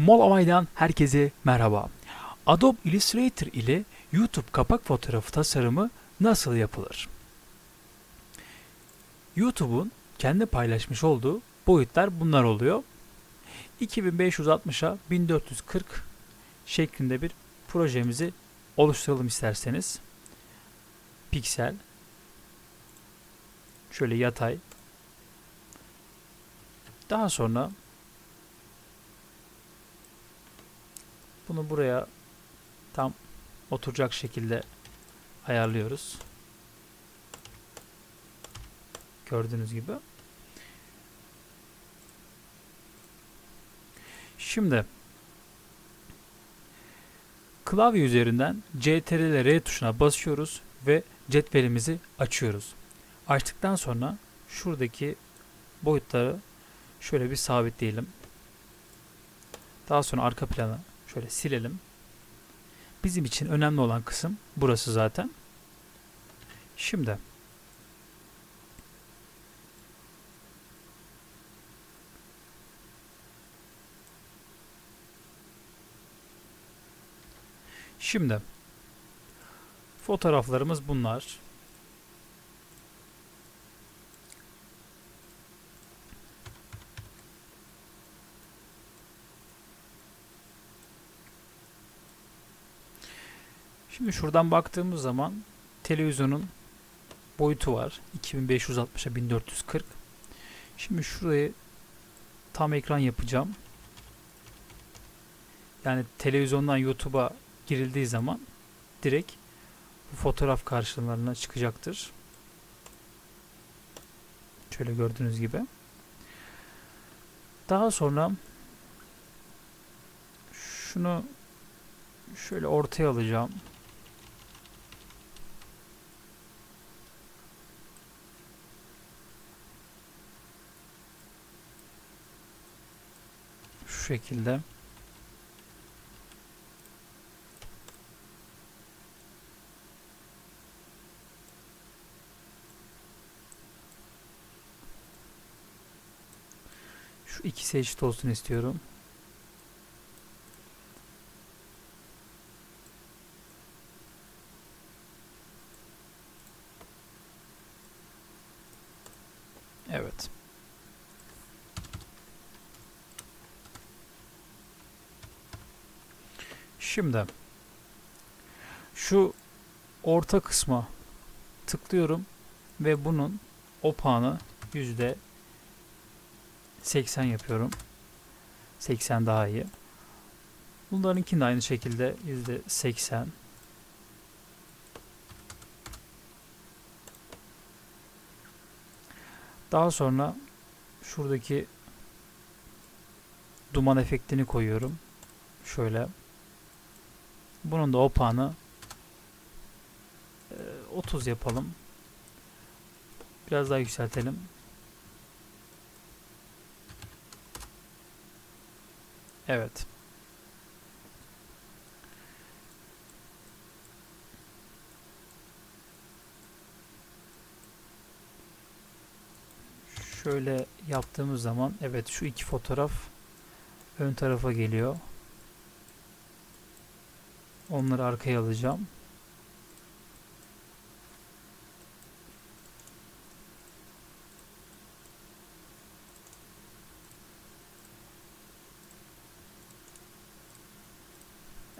Molavay'dan herkese merhaba. Adobe Illustrator ile YouTube kapak fotoğrafı tasarımı nasıl yapılır? YouTube'un kendi paylaşmış olduğu boyutlar bunlar oluyor. 2560'a 1440 şeklinde bir projemizi oluşturalım isterseniz. Piksel şöyle yatay daha sonra bunu buraya tam oturacak şekilde ayarlıyoruz. Gördüğünüz gibi. Şimdi klavye üzerinden CTRL R tuşuna basıyoruz ve cetvelimizi açıyoruz. Açtıktan sonra şuradaki boyutları şöyle bir sabitleyelim. Daha sonra arka planı şöyle silelim. Bizim için önemli olan kısım burası zaten. Şimdi Şimdi fotoğraflarımız bunlar. Şimdi şuradan baktığımız zaman televizyonun boyutu var. 2560'a 1440. Şimdi şurayı tam ekran yapacağım. Yani televizyondan YouTube'a girildiği zaman direkt fotoğraf karşılarına çıkacaktır. Şöyle gördüğünüz gibi. Daha sonra şunu şöyle ortaya alacağım. Şu şekilde. Şu ikisi eşit olsun istiyorum. Evet. Şimdi şu orta kısma tıklıyorum ve bunun opağını yüzde 80 yapıyorum. 80 daha iyi. Bunlarınkini de aynı şekilde yüzde 80. Daha sonra şuradaki duman efektini koyuyorum. Şöyle. Bunun da opağını e, 30 yapalım. Biraz daha yükseltelim. Evet. Şöyle yaptığımız zaman evet şu iki fotoğraf ön tarafa geliyor. Onları arkaya alacağım.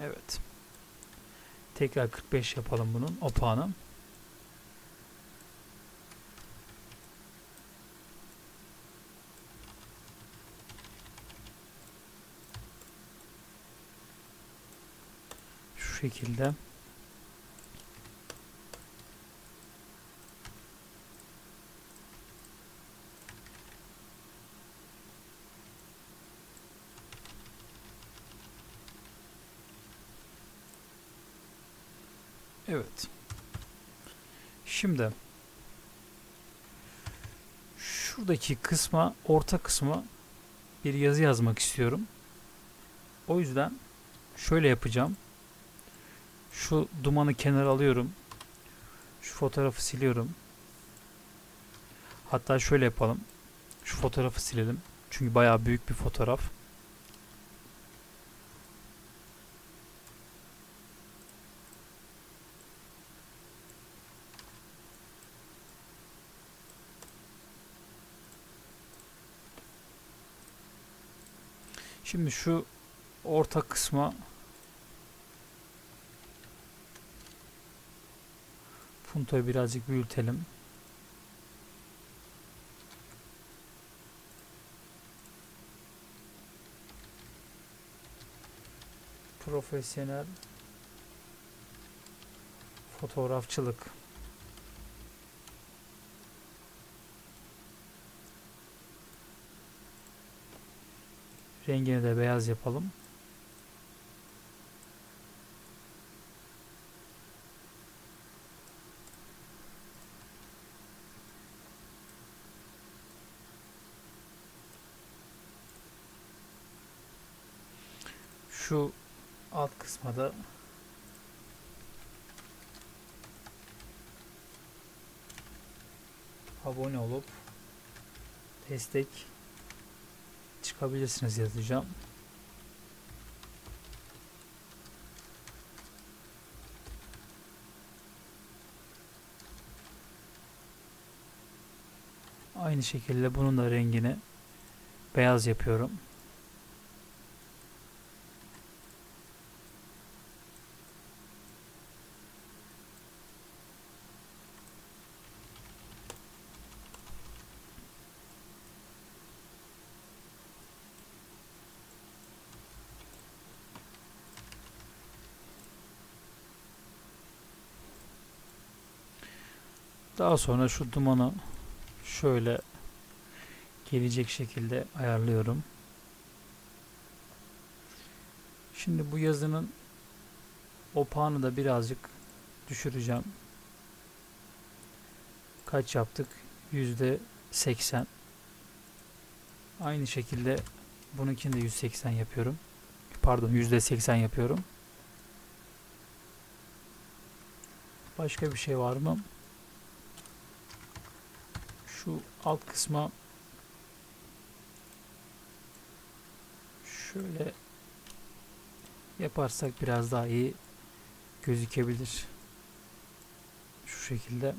Evet. Tekrar 45 yapalım bunun opağını. Şu şekilde. Evet. Şimdi şuradaki kısma, orta kısma bir yazı yazmak istiyorum. O yüzden şöyle yapacağım. Şu dumanı kenara alıyorum. Şu fotoğrafı siliyorum. Hatta şöyle yapalım. Şu fotoğrafı silelim. Çünkü bayağı büyük bir fotoğraf. Şimdi şu orta kısma puntoyu birazcık büyütelim. Profesyonel fotoğrafçılık. Rengini de beyaz yapalım. Şu alt kısma da abone olup destek çıkabilirsiniz yazacağım. Aynı şekilde bunun da rengini beyaz yapıyorum. Daha sonra şu dumanı şöyle gelecek şekilde ayarlıyorum. Şimdi bu yazının opağını da birazcık düşüreceğim. Kaç yaptık? Yüzde 80. Aynı şekilde bununkini de 180 yapıyorum. Pardon yüzde 80 yapıyorum. Başka bir şey var mı? Şu alt kısma şöyle yaparsak biraz daha iyi gözükebilir. Şu şekilde.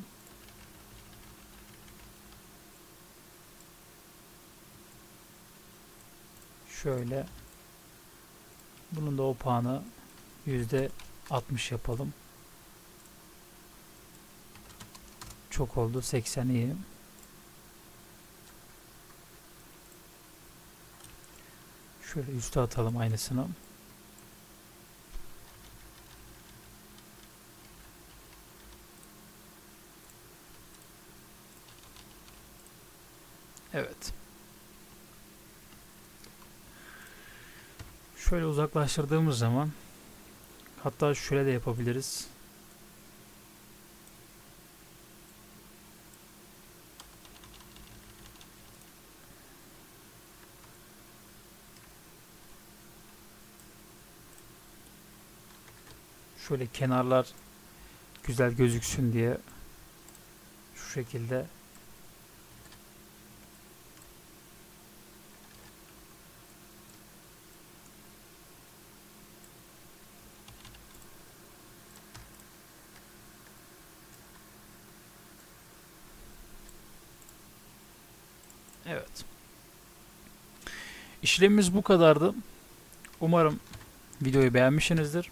Şöyle bunun da opağını yüzde 60 yapalım. Çok oldu. 80 iyi. Şöyle üste atalım aynısını. Evet. Şöyle uzaklaştırdığımız zaman hatta şöyle de yapabiliriz. Şöyle kenarlar güzel gözüksün diye şu şekilde Evet. İşlemimiz bu kadardı. Umarım videoyu beğenmişsinizdir.